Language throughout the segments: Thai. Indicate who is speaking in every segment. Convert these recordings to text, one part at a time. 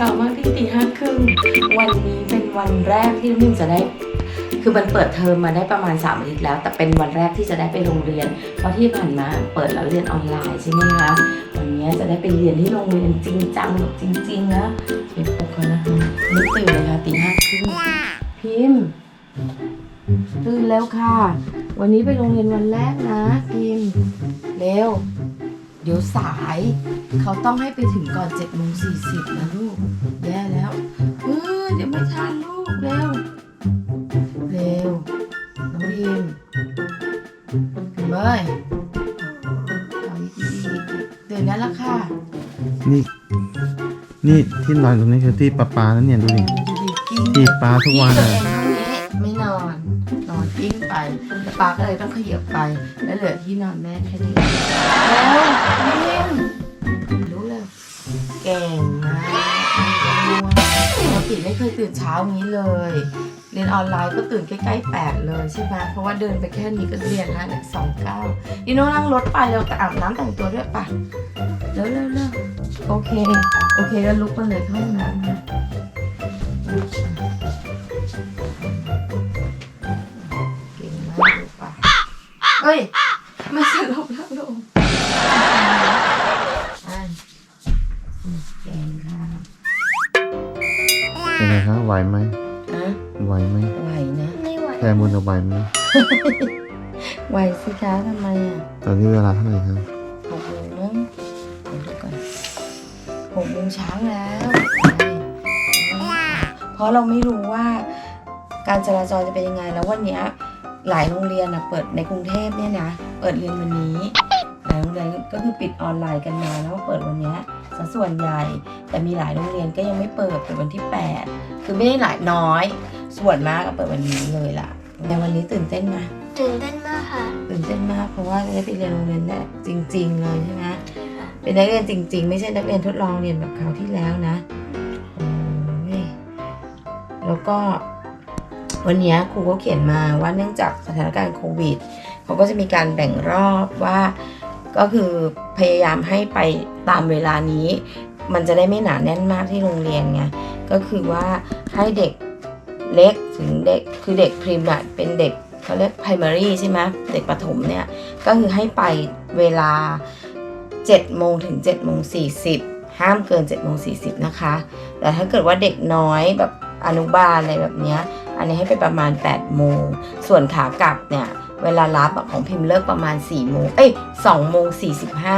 Speaker 1: เช้ามากที่ตีห้าครึ่งวันนี้เป็นวันแรกที่นุ่มจะได้ คือมันเปิดเทอมมาได้ประมาณ3อาทิตย์แล้ว แต่เป็นวันแรกที่จะได้ไปโรงเรียน เพราะที่ผ่านมาเปิดแล้วเรียนออนไลน์ใช่ไหมคะวันนี้จะได้ไปเรียนที่โรงเรียนจริงจังแบบจริงๆนะเดี๋ยวปกนะคะนี่ตื่นเลยค่ะตีห้าครึ่งพิมพ์ตื่นแล้วค่ะ วันนี้ไปโรงเรียนวันแรกนะพิมพ์เร็ว ดี๋ยวสาย เขาต้องให้ไปถึงก่อน7จ็ดโมงสี่สิบนะลูก แย่แล้ว เออเดี๋ยวไม่ทันลูก เร็ว เร็วน้องพิมพิมเอ้ยเอาอีกอีกอีกอีกเดี๋ยวนั้นละค่ะ
Speaker 2: นี่ นี่ที่นอนตรงนี้คือที่ปลาปลาแล้วเนี่ยดูดิ
Speaker 1: ดูดิกิ้ง
Speaker 2: ที่ปลาทุกวัน
Speaker 1: ตัว
Speaker 2: เลย
Speaker 1: ปาก็เลยต้องขยับไป แล้วเหลือที่นอนแม่แค่นี้แล้วพิมรู้เลยเก่งมากปกติไม่เคยตื่นเช้างี้เลย เรียนออนไลน์ก็ตื่นใกล้ๆแปดเลยใช่ไหมเพราะว่าเดินไปแค่นี้ก็เรียนแล้วเนี่ยสองเก้าดิโน่นั่งรถไปเราแต่อาบน้ำแต่งตัวด้วยปะเร็วเร็วเร็วโอเค โอเคแล้วลุกมาเลยเข้าห้องน้ำ เอ้ยไม่ใช่ลบแล้วลงอะอืมเก่งค่ะ
Speaker 2: เป็นไงคะไหวไหม
Speaker 1: นะ
Speaker 2: ไหวไหม
Speaker 1: ไหวนะ
Speaker 3: ไม่ไหว
Speaker 2: แคมูลจะไหวไหม
Speaker 1: ไหวสิคะทำไมอะ
Speaker 2: ตอนนี้เวลาเท่าไหร่ครับ
Speaker 1: หกโมงมั้งเดี๋ยวดูก่อนหกโมงเช้าแล้วเพราะเราไม่รู้ว่าการจราจรจะเป็นยังไงแล้ววันเนี้ย หลายโรงเรียนอะเปิดในกรุงเทพเนี่ยนะเปิดเรียนวันนี้หลายโรงเรียนก็คือปิดออนไลน์กันมาแล้วก็เปิดวันเนี้ยซะส่วนใหญ่ แต่มีหลายโรงเรียนก็ยังไม่เปิดเปิดวันที่ 8 คือไม่ได้หลายน้อย ส่วนมากก็เปิดวันนี้เลยล่ะในวันนี้ตื่นเต้นไหม
Speaker 3: ตื่นเต้นมากค่ะ
Speaker 1: ตื่นเต้นมากเพราะว่าจะได้ไปเรียนโรงเรียนแหละจริง ๆ เลยใช่ไหม
Speaker 3: ใช่ค่ะ
Speaker 1: เป็นนักเรียนจริง ๆ ไม่ใช่นักเรียนทดลองเรียนแบบคราวที่แล้วนะโอ้ยแล้วก็ วันนี้ครูก็เขียนมาว่าเนื่องจากสถานการณ์โควิดเขาก็จะมีการแบ่งรอบว่าก็คือพยายามให้ไปตามเวลานี้ มันจะได้ไม่หนาแน่นมากที่โรงเรียนไงก็คือว่าให้เด็กเล็กถึงเด็กคือเด็กพรีมอะเป็นเด็กเขาเรียก primary ใช่ไหมเด็กประถมเนี่ย ก็คือให้ไปเวลา7โมงถึง7โมง40 ห้ามเกิน7โมง40 นะคะ แต่ถ้าเกิดว่าเด็กน้อยแบบอนุบาลอะไรแบบเนี้ย อันนี้ให้ไปประมาณ8โมง ส่วนขากลับเนี่ย เวลารับอะของพิมพ์เลิกประมาณ4โมงเอ้ย2โมง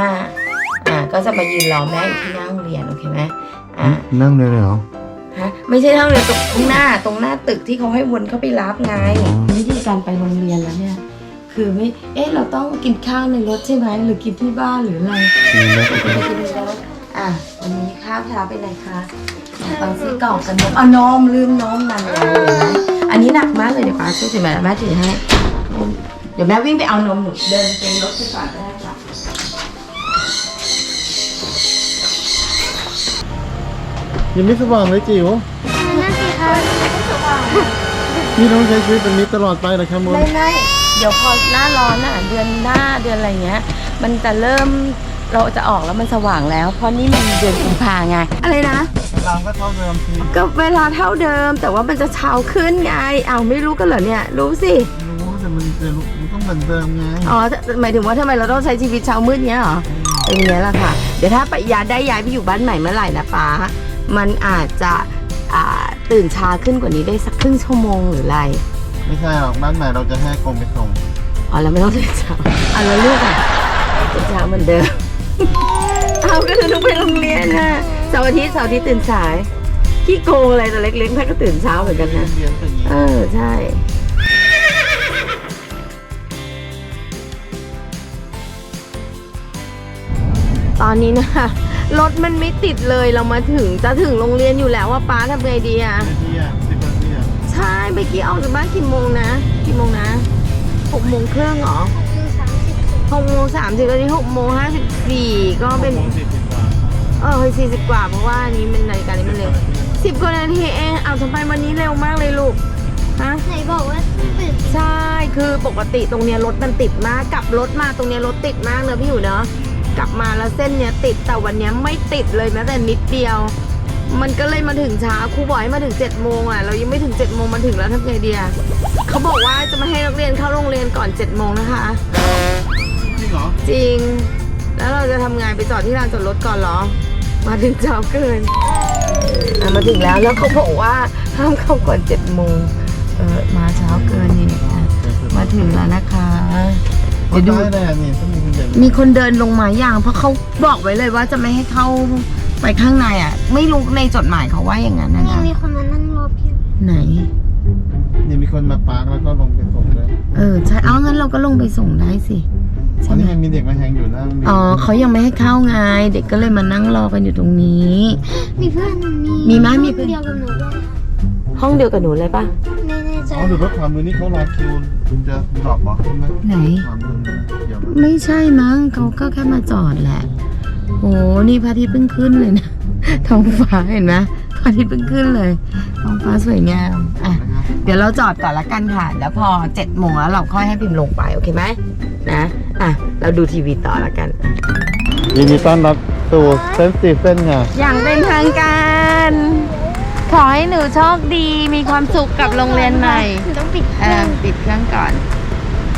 Speaker 1: 45อ่าก็จะมายืนรอแม่อยู่ที่หน้าโรงเรียนโอเคไหมอ่า
Speaker 2: นั่งเลยเลยเหรอ
Speaker 1: ฮะไม่ใช่ห้องเรียนตรงหน้าตรงหน้าตึกที่เขาให้วนเข้าไปรับไง
Speaker 2: อ๋อ
Speaker 1: วิธีการไปโรงเรียนแล้วเนี่ยคือไม่ เอ๊ะ เราต้องกินข้าวในรถใช่ไหม หรือกินที่บ้านหรืออะไร
Speaker 2: มีแล้ว
Speaker 1: ไปกินในรถอะ วันนี้ข้าวเช้าเป็นไรคะ ตอนซื้อกล่องกันนมอะนมลืมนมนั่นเลยเห็นไหมอันนี้หนักมากเลยเดี๋ยวป้าช่วยถือแม่แม่ถือให้ เดี๋ยวแม่วิ่งไปเอานมหนูเดินไปรถไปก่อนได้ค่ะ
Speaker 2: ยังไม่สว่างเลยจิ๋ว
Speaker 3: นั่นสิคะ
Speaker 2: นี่ต้องใช้ชีวิตแบบนี้ตลอดไปเหรอแคมูล
Speaker 1: ไม่ไม่เดี๋ยวพอหน้าร้อนอะเดือนหน้าเดือนอะไรเงี้ย มันจะเริ่มเราจะออกแล้วมันสว่างแล้ว เพราะนี่มันเดือนกุมภาไง อะไรนะ
Speaker 2: เราก็เท่าเดิมที
Speaker 1: ก็เวลาเท่าเดิม แต่ว่ามันจะเช้าขึ้นไงเอาวไม่รู้กันเหรอเนี่ย รู้สิ
Speaker 2: รู้แต่มันจะรู้มันต้องเหมือนเดิมไง
Speaker 1: อ๋อหมายถึงว่าทำไมเราต้องใช้ชีวิตเช้ามืดเนี้ยเหรอเป็นอย่างเงี้ยแหละค่ะ เดี๋ยวถ้าไปย้ายได้ย้ายไปอยู่บ้านใหม่เมื่อไหร่นะป้ามันอาจจะอ่าตื่นช้าขึ้นกว่านี้ได้สักครึ่งชั่วโมงหรืออะไร
Speaker 2: ไม่ใช่หรอกบ้านใหม่เราจะให้กรมไปส่ง
Speaker 1: อ๋อเราไม่ต้องตื่นเช้าอะแล้วลูกอะตื่นเช้าเหมือนเดิม เอาก็คือต้องไปโรงเรียนนะเสาร์อาทิตย์เสาร์อาทิตย์ตื่นสายขี้โกงอะไรแต่เล็กๆแม่ก็ตื่นเช้าเหมือนกันนะ
Speaker 2: เรียนตื่น
Speaker 1: เออใช่ตอนนี้นะคะรถมันไม่ติดเลยเรามาถึงจะถึงโรงเรียนอยู่แล้วว่าป้าทำไงดีอะ
Speaker 2: นาทีอะสิบนาทีอะ
Speaker 1: ใช่เมื่อกี้ออกจากบ้านกี่โมงนะกี่โมงนะหกโมงครึ่งเหรอ
Speaker 3: คือสามสิบ
Speaker 1: หกโมงสามสิบตอนนี้หกโมงห้าสิบสี่ก็เป็น เออสี่สิบกว่าเพราะว่าอันนี้มันนาฬิกานี้มันเร็วสิบกว่านาทีเองเอาทำไมวันนี้เร็วมากเลยลูกฮะ
Speaker 3: ไหนบอกว่าตื่น
Speaker 1: ใช่คือปกติตรงเนี้ยรถมันติดมากกลับรถมาตรงเนี้ยรถติดมากเลยพี่อยู่เนาะกลับมาแล้วเส้นเนี้ยติดแต่วันเนี้ยไม่ติดเลยแม้แต่นิดเดียว มันก็เลยมาถึงช้าครูบอกให้มาถึง7จ็ดโมงอะเรายังไม่ถึง7จ็ดโมงมาถึงแล้วทำไงดีอะเขาบอกว่าจะมาให้นักเรียนเข้าโรงเรียนก่อน7จ็ดโมงนะคะ
Speaker 2: จริงเหรอ
Speaker 1: จริง แล้วเราจะทำไงไปจอดที่ลานจอดรถก่อนเหรอ มาถึงเช้าเกินอะมาถึงแล้วแล้วเขาบอกว่าห้ามเข้าก่อน7จ็ดโมงเออมาเช้าเกินนี่อะมาถึงแล้วนะคะเดี๋ยวดู
Speaker 2: ได้เลยอะนี่ต้องมีคนเดิน
Speaker 1: มีคนเดินลงมาอย่างเพราะเขาบอกไว้เลยว่าจะไม่ให้เข้าไปข้างในอะ ไม่รู้ในจดหมายเขาว่าอย่างนั้นนะ
Speaker 3: ยัง
Speaker 1: นะ
Speaker 3: มีคนมานั่งรอพี่
Speaker 1: ไหน
Speaker 2: นี่มีคนมาปาร์กแล้วก็ลงไปส่งเลย
Speaker 1: เออใช่เอางั้นเราก็ลงไปส่งได้สิ
Speaker 2: ต
Speaker 1: ใช่
Speaker 2: อน
Speaker 1: ไหม
Speaker 2: นี้มันมีเด็กมาแฮงอยู่หนะ
Speaker 1: อ๋อเขายังไม่ให้เข้าไง เด็กก็เลยมานั่งรอกันอยู่ตรงนี้
Speaker 3: มีเพื่อนมี
Speaker 1: มีไหมมีเพื่อน
Speaker 3: เดียวกับหนูด้วย
Speaker 1: ห้องเดียวกับหนูเลยปะ
Speaker 3: ไม่แน่ใจ
Speaker 2: อ๋อหรือว่าความมือนี่เขารอคิวจะดรอปเหรอใช่ไหม
Speaker 1: ไหน
Speaker 2: ความมือนี่เดี๋ยวนะ
Speaker 1: ไม่ใช่มั้งเขาก็แค่มาจอดแหละโอ้นี่พระอาทิตย์เพิ่งขึ้นเลยนะท้องฟ้าเห็นไหมพระอาทิตย์เพิ่งขึ้นเลยท้องฟ้าสวยงามอะ
Speaker 2: นะครับ
Speaker 1: เดี๋ยวเราจอดก่อนละกันค่ะ แล้วพอเจ็ดโมงแล้วเราค่อยให้พิมพ์ลงไปโอเคไหม นะ อะ เราดูทีวีต่อละกัน
Speaker 2: ยินดีต้อนรับสู่เซนสตีเฟนค่ะ
Speaker 1: อย่างเป็นทางการ ขอให้หนูโชคดีมีความสุขกับโรงเรียนใหม่
Speaker 3: หนูต้องปิดเค
Speaker 1: เอ
Speaker 3: รื่อ
Speaker 1: องปิดเครื่องก่อน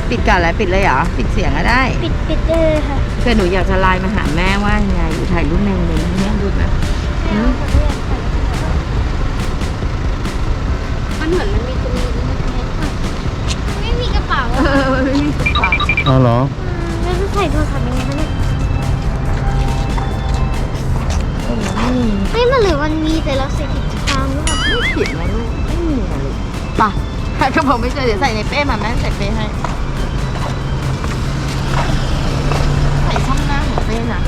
Speaker 1: ปิดก่อนแล้วปิดเลยเหรอ ปิดเสียงก็ได้
Speaker 3: ปิดปิดได้เลยค่ะ
Speaker 1: เพื่อหนูอยากจะไลน์มาหาแม่ว่าไงอยู่ถ่ายรูปในโรงเรียนให้แม่
Speaker 3: ไม่มันหรื
Speaker 1: อมันมี
Speaker 3: แต่เราใส่ผิดทางหรือเปล่า
Speaker 1: ไม่ผิดนะลูกไม่มีนะลูกป่ะถ้ากระเป๋าไม่เจอเดี๋ยวใส่ในเป้มาแม่ใส่เป้ให้ใส่ช่องหน้าของเป้นะ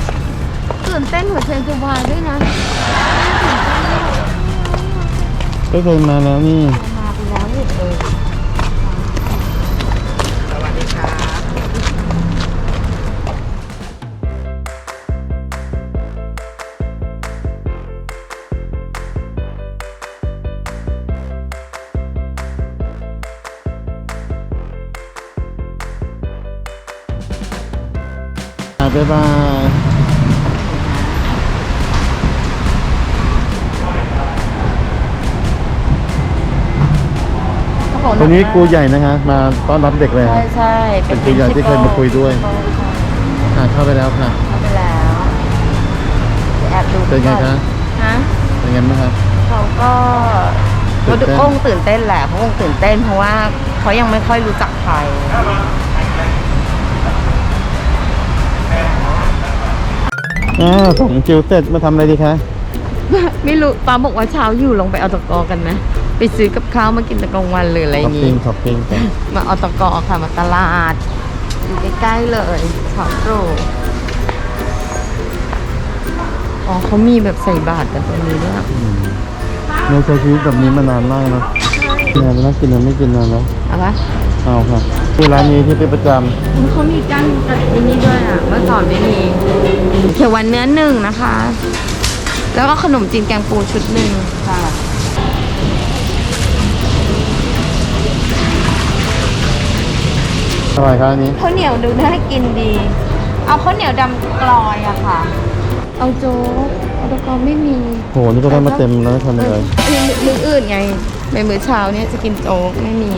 Speaker 1: ตื่นเต้นหัวใจจะวายด้วยนะ
Speaker 2: ก็เคยมาแล้วนี่ บ๊ายบายวันนี้ครูใหญ่นะคะมาต้อนรับเด็กเลย
Speaker 1: ใช่
Speaker 2: ค่ะ
Speaker 1: ใช่
Speaker 2: เป็นครูใหญ่ที่เคยมาคุยด้วยอะเข้าไปแล้วค่ะ
Speaker 1: เข้าไปแล้วแอบดู
Speaker 2: เป็นไง
Speaker 1: ก่อ
Speaker 2: คะ
Speaker 1: ฮะ
Speaker 2: เป็นไงบ้างครับ
Speaker 1: เขาก็
Speaker 2: ตื่
Speaker 1: ก็
Speaker 2: นเต้น
Speaker 1: คงตื่นเต้นแหละเขาคงตื่นเต้นเพราะว่าเขายังไม่ค่อยรู้จักใคร
Speaker 2: อ่าส่งจิวเสร็จมาทำอะไรดีคะ
Speaker 1: ไม่รู้ป้าบอกว่าเช้าอยู่ลงไปเอาตะกอกันไหมไปซื้อกับข้าวมากินตะกลางวันหรืออะไรอ
Speaker 2: ช้อป
Speaker 1: ย่าง
Speaker 2: ปิ้
Speaker 1: งี้
Speaker 2: งช้อปปิ้งกัน
Speaker 1: มาเอาตะกอค่ะมาตลาด อยู่ใกล้ๆเลยช็อปโรอ๋อเขามีแบบใส่บาตรกันตรงนี้ด้วยอะ
Speaker 2: เราใช้ชีวิตแบบนี้มานานมากเนอะนานแล้วกินแล้วไม่กินนานแล้ว
Speaker 1: เอาปะ
Speaker 2: เอาค่ะ คือร้านนี้ที่เป็นประจ
Speaker 1: เขามีกั้นกันที่นี่ด้วยอะเมื่อก่อนไม่มีเขียวหวันเนื้อหนึ่งนะคะ แล้วก็ขนมจีนแกงปูชุดหนึ่งค่ะำ
Speaker 2: อะไรคะอันนี้
Speaker 1: ข้าวเหนียวดูน่ากินดี เอาข้าวเหนียวดำกลอยอะค่ะ เอาโจ๊กเอาตะกอไม่มี
Speaker 2: โห นี่ก็ได้มาเต็มแล้วทำ
Speaker 1: เอ
Speaker 2: อะไร
Speaker 1: อมืออื่นไงในมื้อเช้าเนี่ยจะกินโจ๊กไม่มี